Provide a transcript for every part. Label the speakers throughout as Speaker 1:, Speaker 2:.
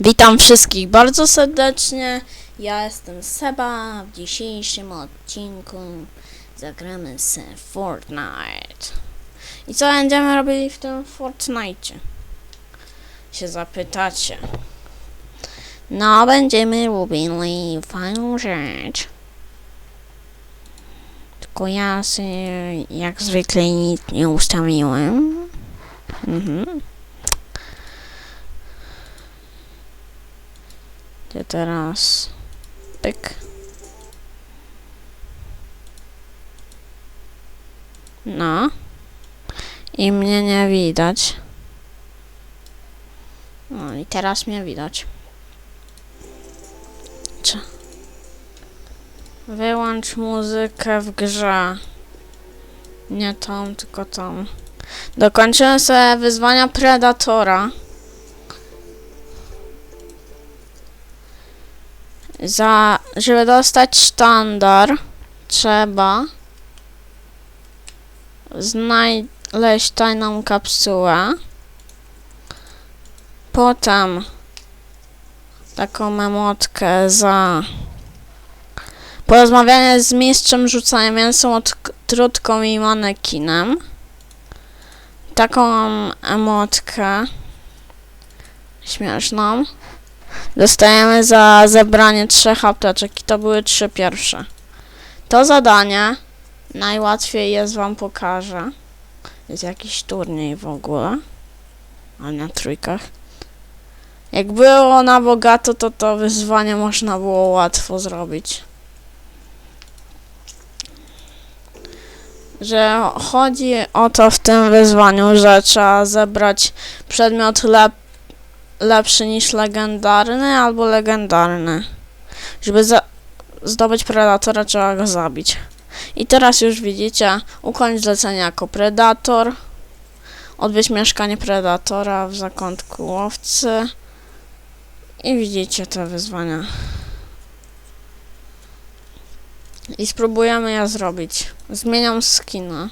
Speaker 1: Witam wszystkich bardzo serdecznie. Ja jestem Seba. W dzisiejszym odcinku zagramy z Fortnite. I co będziemy robili w tym Fortnite? Się zapytacie. No, będziemy robili fajną rzecz. Tylko ja sobie jak zwykle nic nie ustawiłem. Mhm. Gdzie teraz? Pyk. No. I mnie nie widać. No i teraz mnie widać. Wyłącz muzykę w grze. Nie tą, tylko tą. Dokończyłem sobie wyzwania Predatora. Za, żeby dostać sztandar, trzeba znaleźć tajną kapsułę. Potem taką memotkę za porozmawianie z mistrzem rzucania mięsem od trutką i manekinem. Taką emotkę śmieszną. Dostajemy za zebranie trzech apteczek i to były trzy pierwsze. To zadanie najłatwiej jest wam pokażę. Jest jakiś turniej w ogóle. A na trójkach. Jak było na bogato, to to wyzwanie można było łatwo zrobić. Że chodzi o to w tym wyzwaniu, że trzeba zebrać przedmiot lep lepszy niż legendarny albo legendarny. Żeby zdobyć predatora trzeba go zabić. I teraz już widzicie, ukończ zlecenie jako predator, odwiedź mieszkanie predatora w zakątku łowcy i widzicie te wyzwania. I spróbujemy je zrobić. Zmieniam skina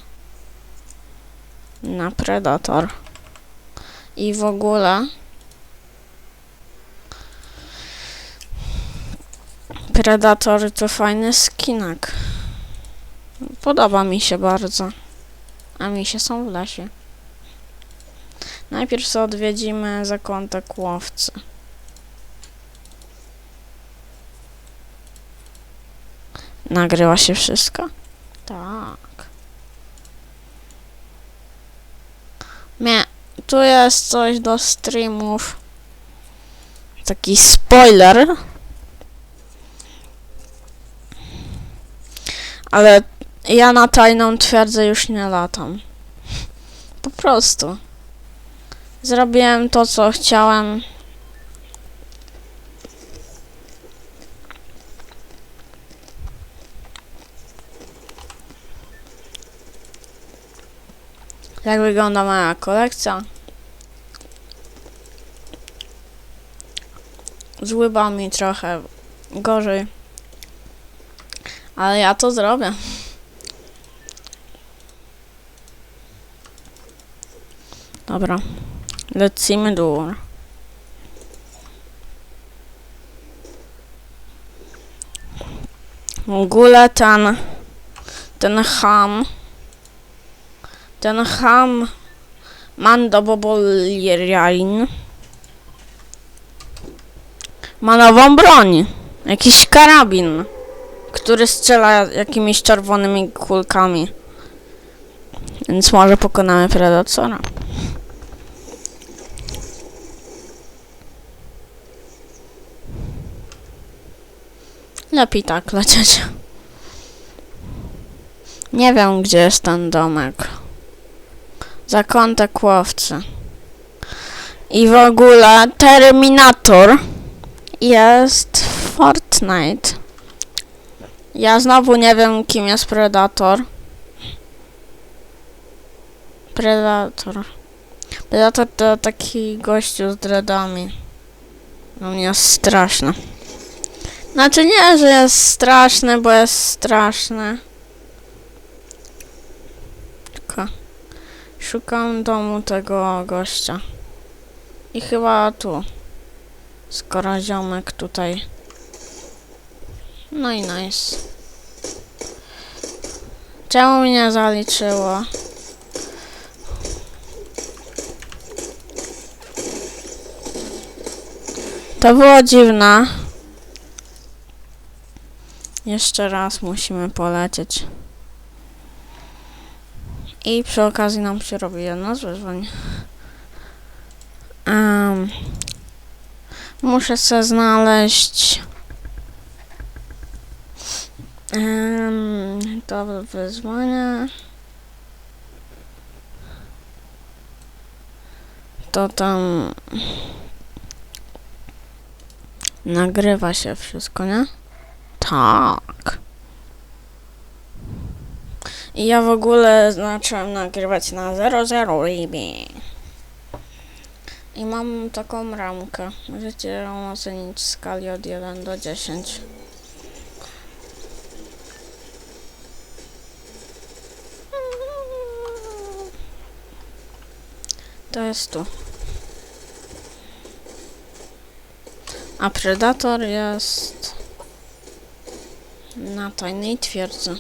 Speaker 1: na predator. I w ogóle Predator to fajny skinak. Podoba mi się bardzo. A mi się są w lesie. Najpierw sobie odwiedzimy zakątek łowcy. Nagrywa się wszystko? Tak. Nie, tu jest coś do streamów. Taki spoiler. Ale ja na tajną twierdzę już nie latam. Po prostu. Zrobiłem to, co chciałem. Jak wygląda moja kolekcja? Złyba mi trochę gorzej. Ale ja to zrobię. Dobra. Lecimy dół. W ogóle ten ten ham ten ham Mando Bobolierain ma nową broń. Jakiś karabin który strzela jakimiś czerwonymi kulkami. Więc może pokonamy Predatora. Lepiej tak lecieć. Nie wiem, gdzie jest ten domek. Zakątek łowcy. I w ogóle Terminator jest Fortnite. Ja znowu nie wiem, kim jest Predator. Predator. Predator to taki gościu z dreadami. No mnie jest straszny. Znaczy nie, że jest straszny, bo jest straszny. Tylko szukam domu tego gościa. I chyba tu. Skoro ziomek tutaj. No i nice. Czemu mnie zaliczyło? To było dziwne. Jeszcze raz musimy polecieć. I przy okazji nam się robi jedno z wyzwań. Em, muszę sobie znaleźć em, to wyzwanie. To tam nagrywa się wszystko, nie? Tak. I ja w ogóle zacząłem nagrywać na 00 Libie. I mam taką ramkę. Możecie ją ocenić w skali od 1 do 10. To jest tu. A Predator jest na tajnej twierdzy.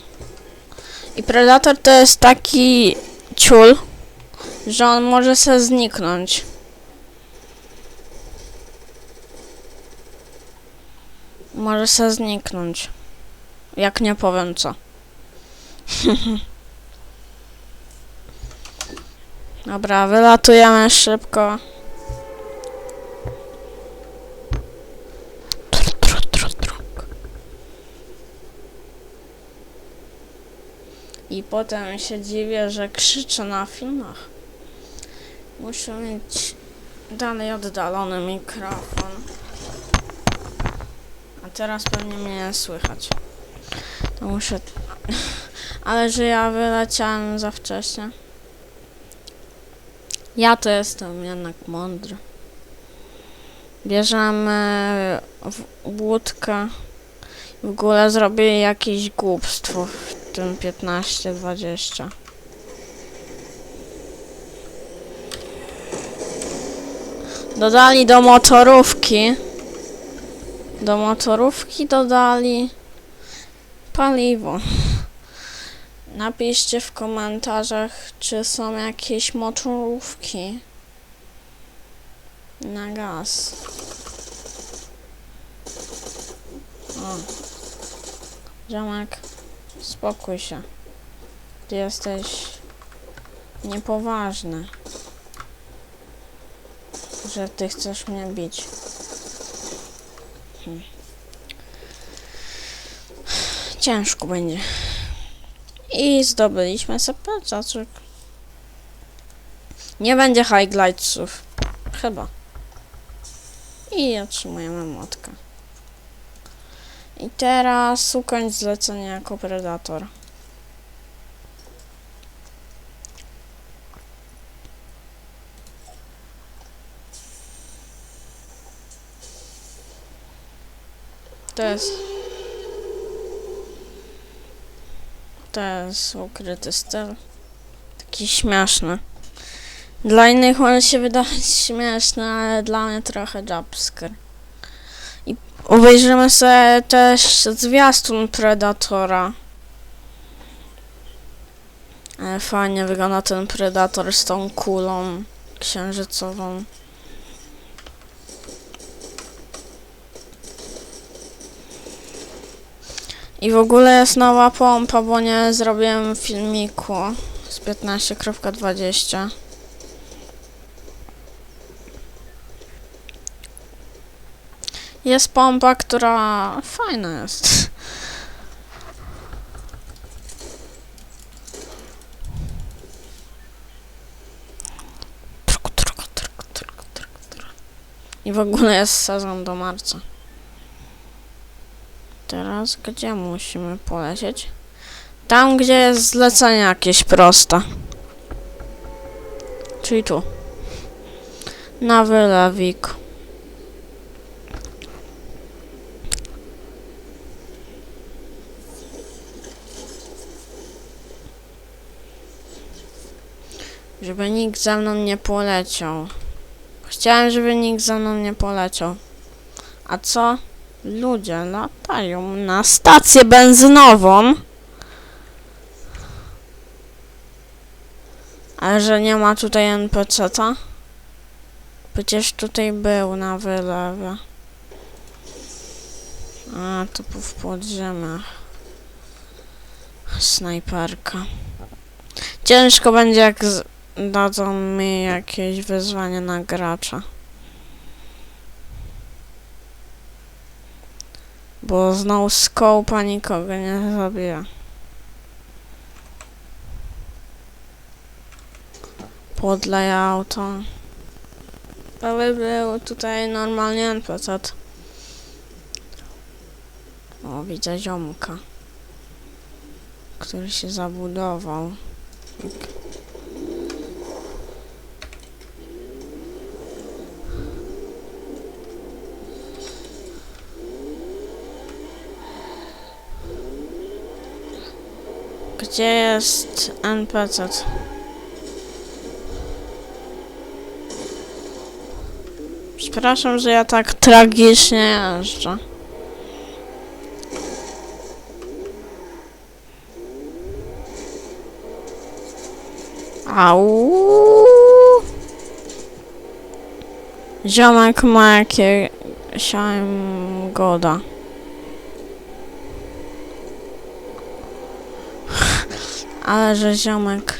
Speaker 1: I Predator to jest taki ciul, że on może se zniknąć. Może se zniknąć. Jak nie powiem co. Dobra, wylatujemy szybko. I potem się dziwię, że krzyczę na filmach. Muszę mieć dalej oddalony mikrofon. A teraz pewnie mnie nie słychać. To muszę... Ale że ja wyleciałem za wcześnie. Ja to jestem jednak mądry. Bierzemy łódkę. W ogóle zrobię jakieś głupstwo w tym 15-20. Dodali do motorówki. Do motorówki dodali paliwo. Napiszcie w komentarzach, czy są jakieś motorówki na gaz. O. Ziomek, spokój się. Ty jesteś niepoważny. Że ty chcesz mnie bić. Hmm. Ciężko będzie. I zdobyliśmy sobie plecaczek. Nie będzie highlightsów. Chyba. I otrzymujemy młotkę. I teraz ukończ zlecenie jako predator. To jest... Jest ukryty styl. Taki śmieszny. Dla innych może się wydawać śmieszny, ale dla mnie trochę jumpscare. I obejrzymy sobie też zwiastun Predatora. Ale fajnie wygląda ten Predator z tą kulą księżycową. I w ogóle jest nowa pompa, bo nie zrobiłem filmiku z 15.20. Jest pompa, która fajna jest. I w ogóle jest sezon do marca. Teraz gdzie musimy polecieć? Tam, gdzie jest zlecenie jakieś proste. Czyli tu. Na wylewik. Żeby nikt za mną nie poleciał. Chciałem, żeby nikt za mną nie poleciał. A co? Ludzie latają na stację benzynową. Ale że nie ma tutaj NPC-ta? Przecież tutaj był na wylewie. A, to w podziemiach. Snajperka. Ciężko będzie jak dadzą mi jakieś wyzwanie na gracza. Bo znowu skołpa nikogo nie zabija. Podlej auto. Ale był tutaj normalnie NPC. O, widzę ziomka. Który się zabudował. Gdzie jest NPC? Przepraszam, że ja tak tragicznie jeżdżę. Au. Ziomek ma goda. Ale że ziomek.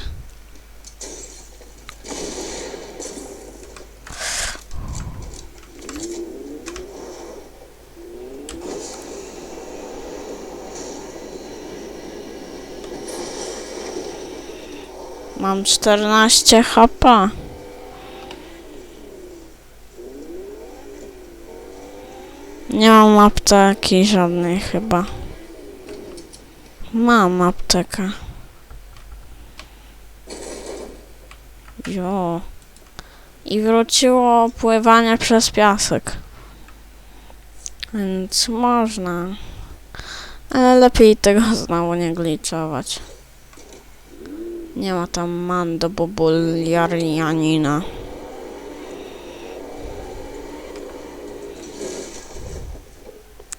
Speaker 1: Mam 14 HP. Nie mam apteki żadnej chyba. Mam aptekę. I wróciło pływanie przez piasek. Więc można. Ale lepiej tego znowu nie gliczować. Nie ma tam Mando Bobulianina.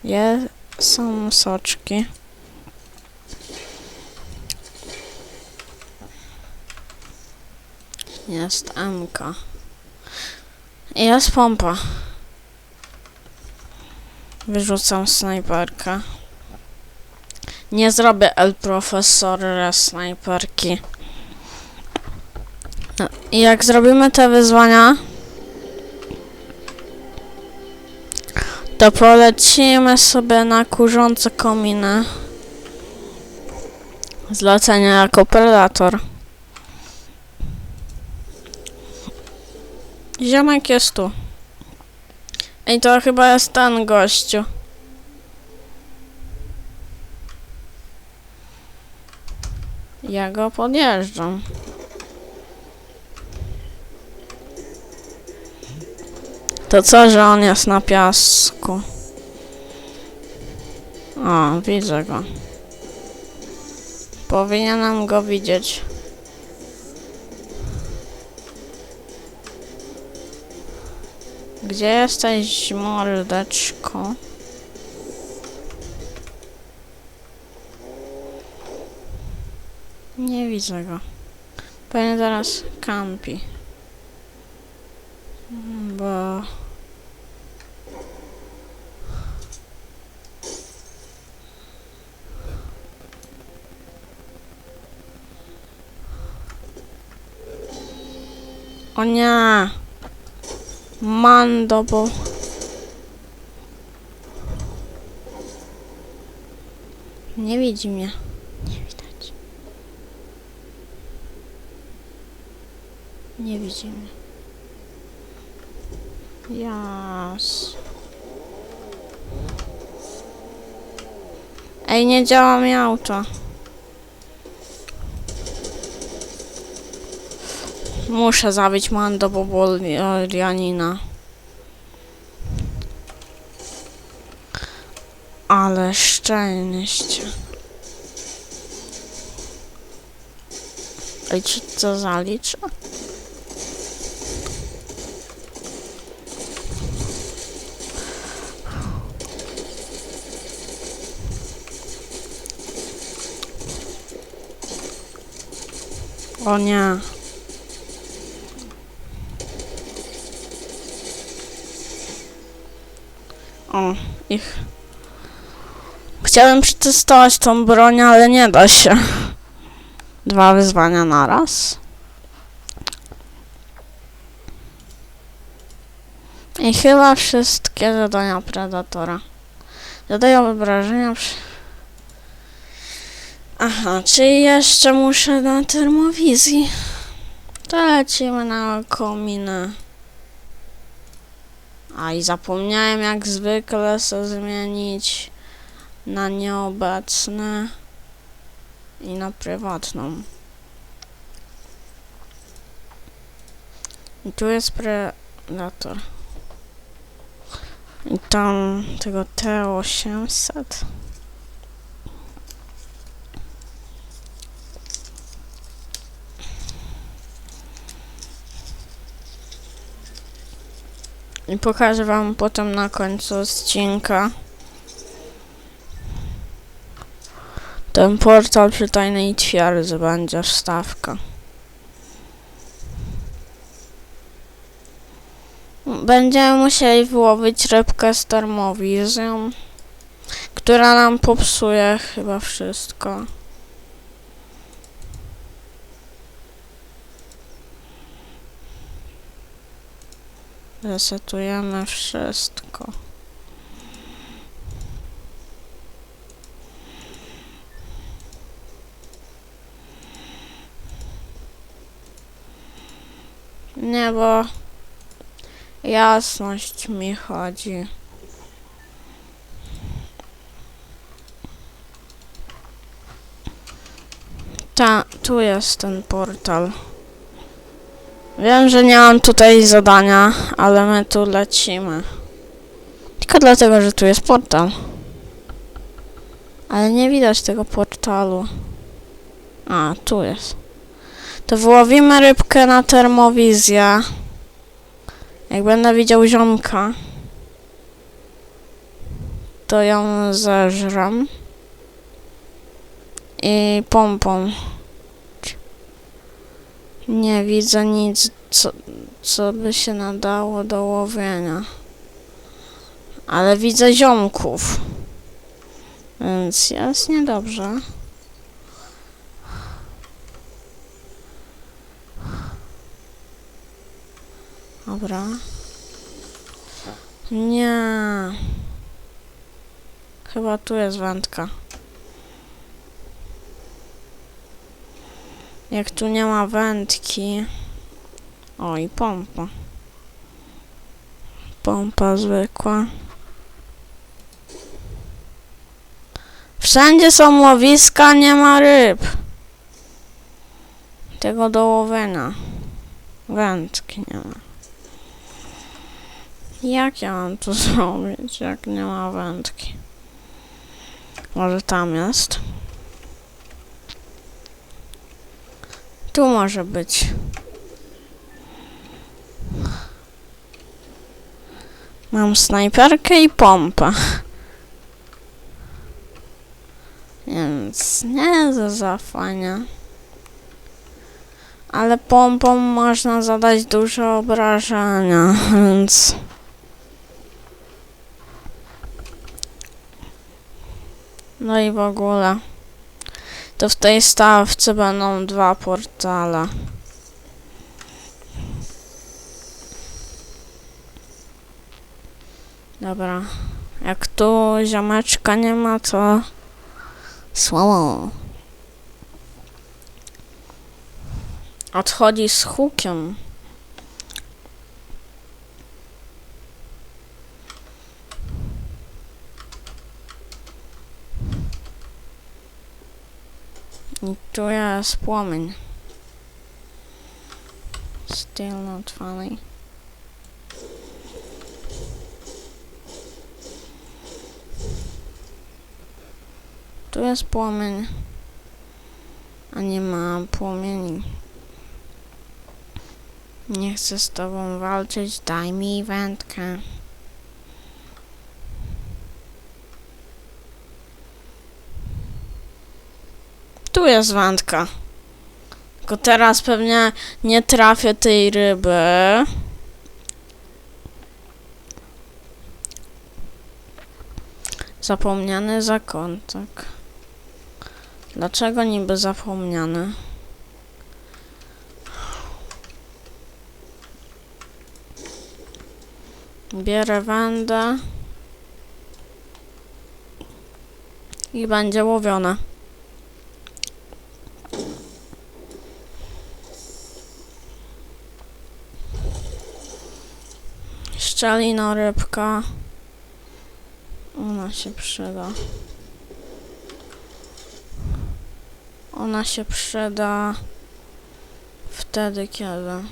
Speaker 1: Je, są soczki. Jest MK. Jest pompa. Wyrzucam snajperkę. Nie zrobię El Profesor snajperki. No, jak zrobimy te wyzwania, to polecimy sobie na kurzące kominy. Zlecenie jako predator. Ziomek jest tu. Ej, to chyba jest ten gościu. Ja go podjeżdżam. To co, że on jest na piasku? O, widzę go. Powinienem go widzieć. Gdzie jesteś, mordeczko? Nie widzę go. Pewnie zaraz kampi. Mm, Bo... O nie! Mando, bo... Nie widzi mnie. Nie widać. Nie widzi mnie. Jas. Ej, nie działa mi auto. Muszę zabić Mando Bobolianina. Ale szczęście. Ej, czy to zaliczę? O nie. O, ich. Chciałem przetestować tą broń, ale nie da się. Dwa wyzwania naraz. I chyba wszystkie zadania Predatora. Zadają obrażenia przy... Aha, czyli jeszcze muszę na termowizji. To lecimy na kominę. A i zapomniałem jak zwykle sobie zmienić na nieobecne i na prywatną. I tu jest predator. I tam tego T800. I pokażę wam potem na końcu odcinka ten portal przy tajnej twierdzy będzie wstawka. Będziemy musieli wyłowić rybkę z termowizją, która nam popsuje chyba wszystko. Resetujemy wszystko. Nie, bo jasność mi chodzi. Ta, tu jest ten portal. Wiem, że nie mam tutaj zadania, ale my tu lecimy. Tylko dlatego, że tu jest portal. Ale nie widać tego portalu. A, tu jest. To wyłowimy rybkę na termowizję. Jak będę widział ziomka, to ją zeżram. I pompą. Nie widzę nic, co, co by się nadało do łowienia. Ale widzę ziomków. Więc jest niedobrze. Dobra. Nie. Chyba tu jest wędka. Jak tu nie ma wędki. O, i pompa. Pompa zwykła. Wszędzie są łowiska, nie ma ryb. Tego do łowienia. Wędki nie ma. Jak ja mam to zrobić, jak nie ma wędki? Może tam jest? Tu może być. Mam snajperkę i pompę. Więc nie za zafania. Ale pompą można zadać duże obrażenia, więc... No i w ogóle. To w tej stawce będą dwa portale. Dobra. Jak tu ziomeczka nie ma, to słabo. Odchodzi z hukiem. Tu jest płomień. Still not funny. Tu jest płomień. A nie ma płomieni. Nie chcę z tobą walczyć, daj mi wędkę. Tu jest wędka. Tylko teraz pewnie nie trafię tej ryby. Zapomniany zakątek. Dlaczego niby zapomniany? Bierę wędę. I będzie łowione. Szczelina rybka. Ona się przyda. Ona się przyda wtedy, kiedy.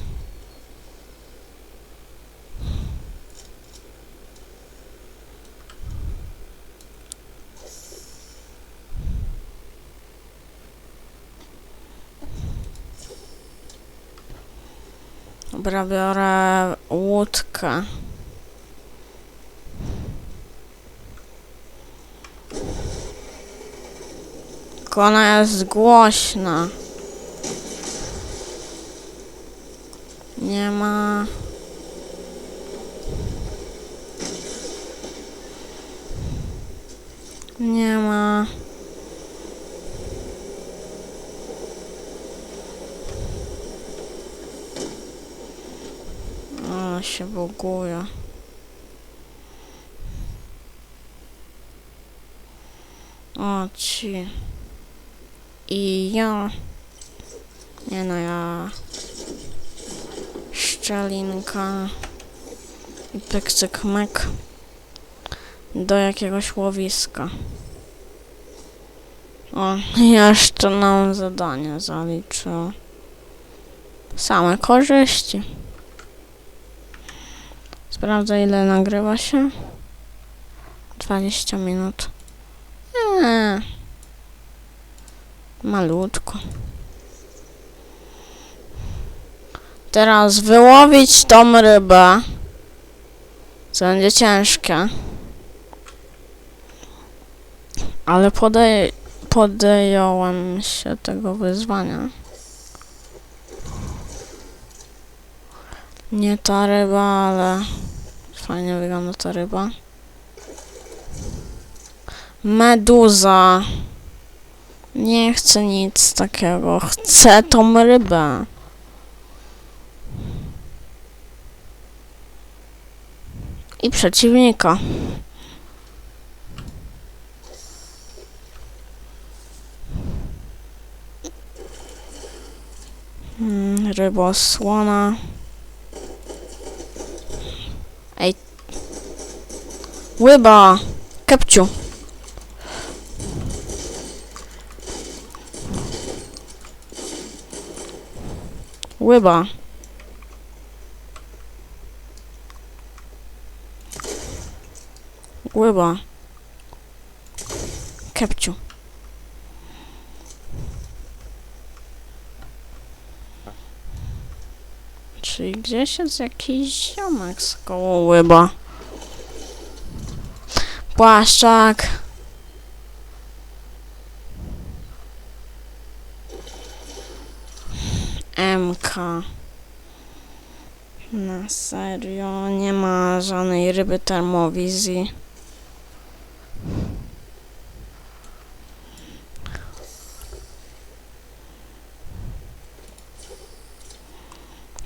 Speaker 1: Dobra, biorę łódkę. Tylko ona jest głośna. Nie ma. Nie ma. O, się buguje. O, ci. I ja. Nie no, ja. Szczelinka. I pyk, cyk, myk. Do jakiegoś łowiska. O, jeszcze nam zadanie zaliczyło. Same korzyści. Sprawdzę ile nagrywa się. 20 minut. Malutko. Teraz wyłowić tą rybę. Co będzie ciężkie. Ale podej podjąłem się tego wyzwania. Nie ta ryba, ale fajnie wygląda ta ryba. Meduza. Nie chcę nic takiego. Chcę tą rybę. I przeciwnika. Mm, rybosłona. Ej. Łyba! Kepciu. Łyba. Łyba. Kepciu. Czyli gdzieś jest jakiś ziomek z koło łyba. Płaszczak. MK. Na serio, nie ma żadnej ryby termowizji.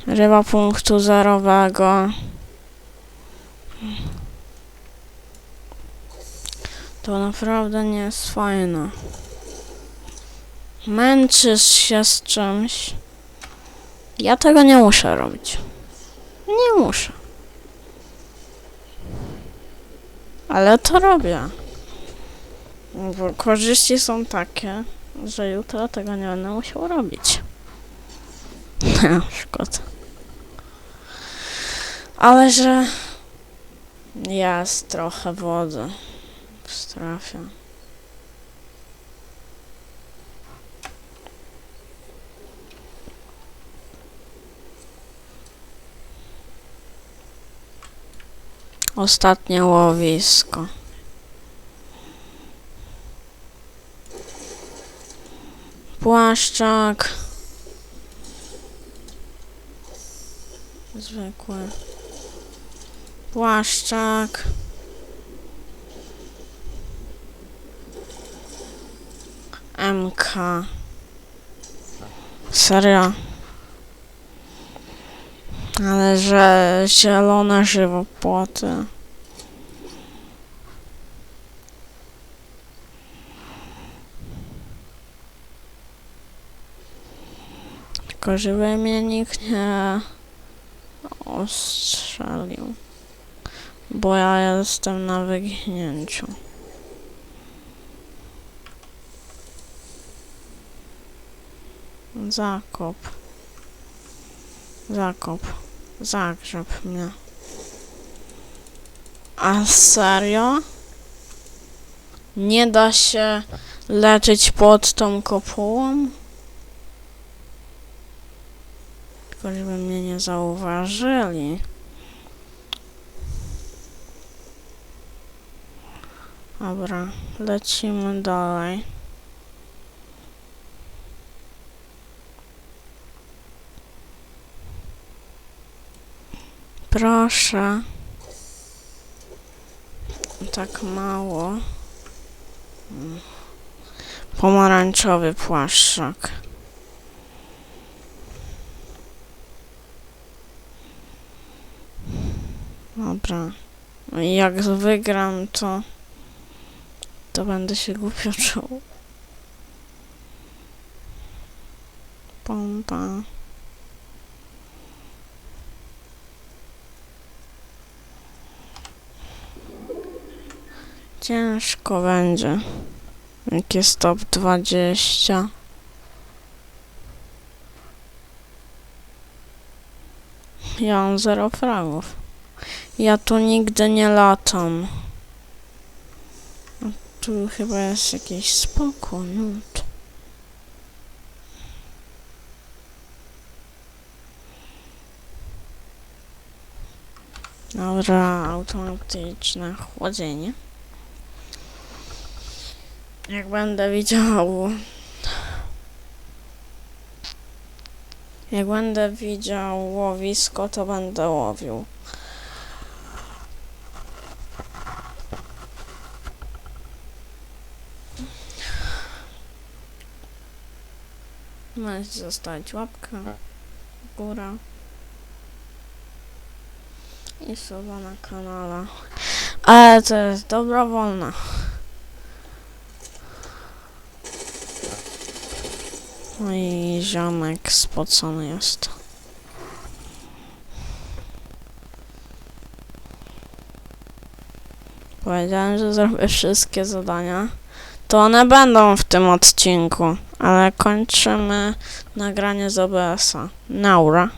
Speaker 1: Ryba punktu zerowego. To naprawdę nie jest fajne. Męczysz się z czymś. Ja tego nie muszę robić. Nie muszę. Ale to robię. Bo korzyści są takie, że jutro tego nie będę musiał robić. Szkoda. Ale że jest trochę wody w strefie. Ostatnie łowisko. Płaszczak. Zwykły. Płaszczak. MK. Serio. Ale że zielone żywopłoty. Tylko żeby mnie nikt nie ostrzelił. Bo ja jestem na wyginięciu. Zakop. Zakop. Zagrzeb mnie. A serio? Nie da się leczyć pod tą kopułą? Tylko żeby mnie nie zauważyli. Dobra, lecimy dalej. Proszę. Tak mało. Pomarańczowy płaszczak. Dobra. Jak wygram, to... To będę się głupio czuł. Pompa. Ciężko będzie. Jak jest top 20. Ja mam zero fragów. Ja tu nigdy nie latam. Tu chyba jest jakiś spokój. Dobra, automatyczne chłodzenie. Jak będę widział. Jak będę widział łowisko, to będę łowił. Możecie zostawić łapkę, góra i suba na kanale. Ale to jest dobrowolne. No i ziomek spocony jest. Powiedziałem, że zrobię wszystkie zadania. To one będą w tym odcinku, ale kończymy nagranie z OBS-a. Naura.